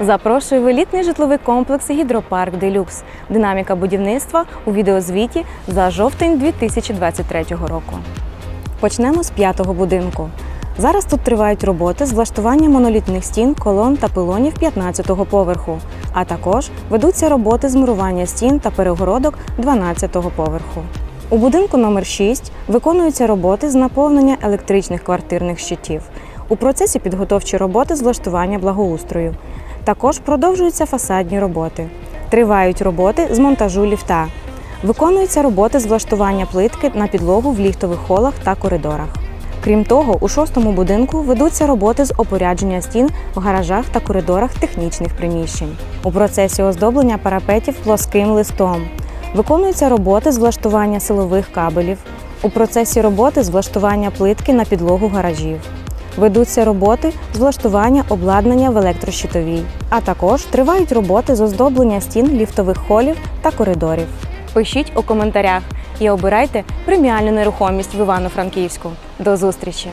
Запрошую в елітний житловий комплекс Гідропарк Делюкс. Динаміка будівництва у відеозвіті за жовтень 2023 року. Почнемо з п'ятого будинку. Зараз тут тривають роботи з влаштування монолітних стін, колон та пилонів 15-го поверху, а також ведуться роботи з мурування стін та перегородок 12-го поверху. У будинку номер 6 виконуються роботи з наповнення електричних квартирних щитів. У процесі підготовчі роботи з влаштування благоустрою. Також продовжуються фасадні роботи. Тривають роботи з монтажу ліфта. Виконуються роботи з влаштування плитки на підлогу в ліфтових холах та коридорах. Крім того, у шостому будинку ведуться роботи з опорядження стін в гаражах та коридорах технічних приміщень. У процесі оздоблення парапетів плоским листом. Виконуються роботи з влаштування силових кабелів. У процесі роботи з влаштування плитки на підлогу гаражів. Ведуться роботи з влаштування обладнання в електрощитовій, а також тривають роботи з оздоблення стін ліфтових холів та коридорів. Пишіть у коментарях і обирайте преміальну нерухомість в Івано-Франківську. До зустрічі!